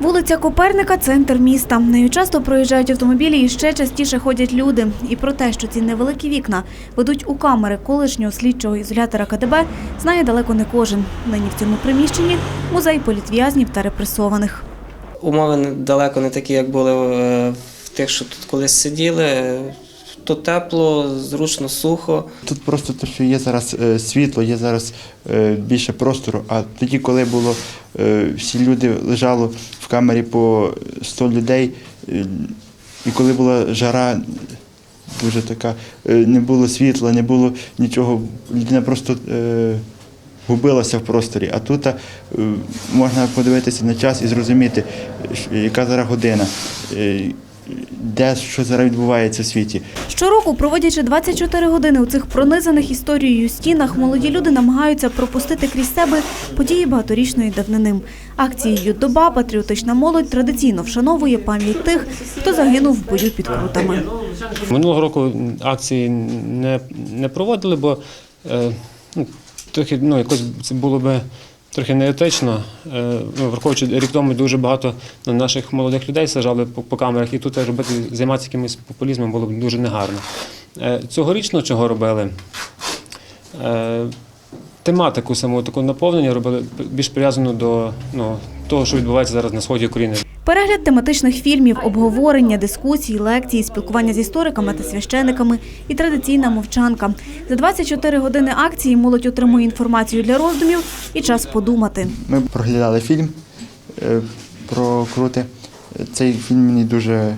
Вулиця Коперника центр міста. Нею часто проїжджають автомобілі і ще частіше ходять люди. І про те, що ці невеликі вікна ведуть у камери колишнього слідчого ізолятора КДБ, знає далеко не кожен. Нині в цьому приміщенні музей політв'язнів та репресованих. Умови далеко не такі, як були е, в тих, що тут колись сиділи. Тут тепло, зручно, сухо. Тут просто те, що є зараз е, світло, є зараз е, більше простору. А тоді, коли було е, всі люди лежало в камері по 100 людей, і коли була жара дуже така, не було світла, не було нічого, людина просто е, губилася в просторі. А тут е, можна подивитися на час і зрозуміти, яка зараз година, де що зараз відбувається в світі. Щороку, проводячи 24 години у цих пронизаних історією стінах, молоді люди намагаються пропустити крізь себе події багаторічної давнини. Акцією Доба патріотична молодь традиційно вшановує пам'ять тих, хто загинув в бою під крутами. Минулого року акції не, не проводили, бо е, ну, трохи ну, якось це було би трохи неетично. Е, ну, враховуючи рік тому дуже багато ну, наших молодих людей сажали по, по камерах, і тут робити займатися якимось популізмом було б дуже негарно. Е, цьогорічно чого робили? Е, тематику самого такого наповнення робили більш прив'язану до ну, того, що відбувається зараз на сході України. Перегляд тематичних фільмів, обговорення, дискусії, лекції, спілкування з істориками та священиками і традиційна мовчанка. За 24 години акції молодь отримує інформацію для роздумів і час подумати. Ми проглядали фільм е, про крути. Цей фільм мені дуже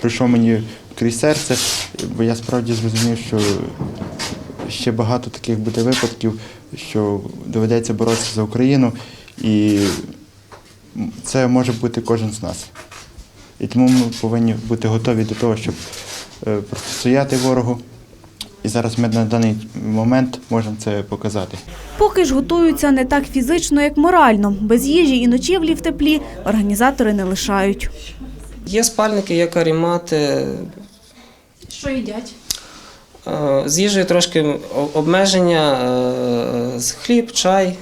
прийшов мені крізь серце, бо я справді зрозумів, що ще багато таких буде випадків, що доведеться боротися за Україну, і це може бути кожен з нас. І тому ми повинні бути готові до того, щоб е, протистояти ворогу. І зараз ми на даний момент можемо це показати. Поки ж готуються не так фізично, як морально. Без їжі і ночівлі в теплі організатори не лишають. Є спальники, є карімати. Що їдять? Е, З їжею трошки обмеження, е, з хліб, чай,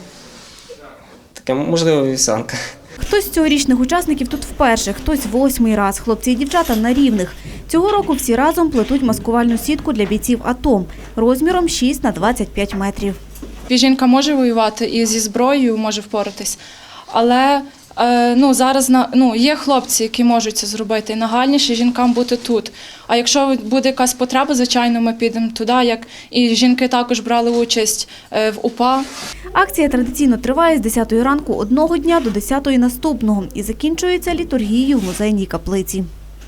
таке, можливо, вівсянка. Хтось з цьогорічних учасників тут вперше, хтось восьмий раз. Хлопці і дівчата на рівних. Цього року всі разом плетуть маскувальну сітку для бійців АТО розміром 6 на 25 метрів. Жінка може воювати і зі зброєю може впоратись, але ну, зараз на, ну, є хлопці, які можуть це зробити. І нагальніше жінкам бути тут. А якщо буде якась потреба, звичайно, ми підемо туди. Як і жінки також брали участь е, в УПА. Акція традиційно триває з 10 ранку одного дня до 10 наступного і закінчується літургією в музейній каплиці.